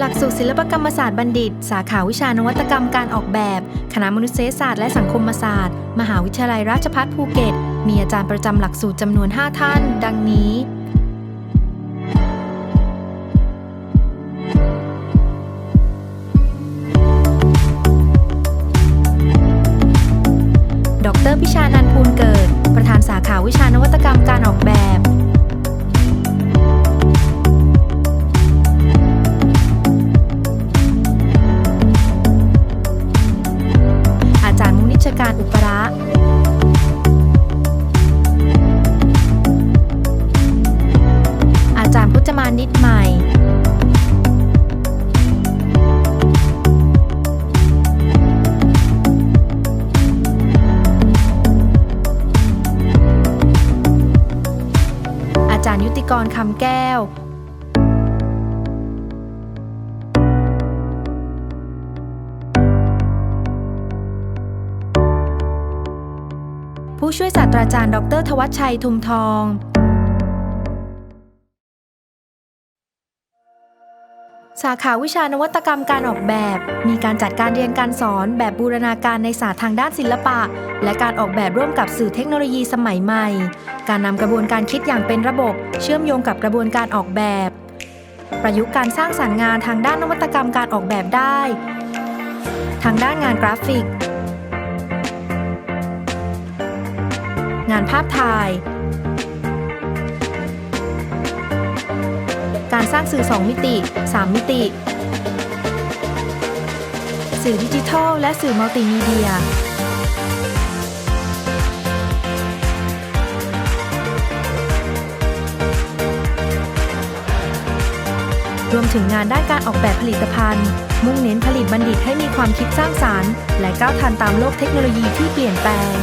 หลักสูตรศิลปกรรมศาสตร์บัณฑิต สาขาวิชานวัตกรรมการออกแบบ คณะมนุษยศาสตร์และสังคมศาสตร์ มหาวิทยาลัยราชภัฏภูเก็ต มีอาจารย์ประจำหลักสูตรจำนวน 5 ท่าน ดังนี้ ดรพิชานันท์ภูลเกิด ประธานสาขาวิชานวัตกรรมการออกแบบ จารย์พุทธมานิดใหม่อาจารย์ยุติกรคำแก้ว ผู้ช่วยศาสตราจารย์ ดร ทวัชชัยทุมทอง สาขาวิชานวัตกรรมการออกแบบ มีการจัดการเรียนการสอนแบบบูรณาการในศาสตร์ทางด้านศิลปะ และการออกแบบร่วมกับสื่อเทคโนโลยีสมัยใหม่ การนำกระบวนการคิดอย่างเป็นระบบ เชื่อมโยงกับกระบวนการออกแบบ ประยุกต์การสร้างสรรค์งานทางด้านนวัตกรรมการออกแบบได้ ทางด้านงานกราฟิก งานภาพถ่าย การสร้างสื่อ 2 มิติ 3 มิติ สื่อดิจิทัล และสื่อมัลติมีเดีย รวมถึงงานด้านการออกแบบผลิตภัณฑ์ มุ่งเน้นผลิตบัณฑิตให้มีความคิดสร้างสารรค์ และก้าวทันตามโลกเทคโนโลยีที่เปลี่ยนแปลง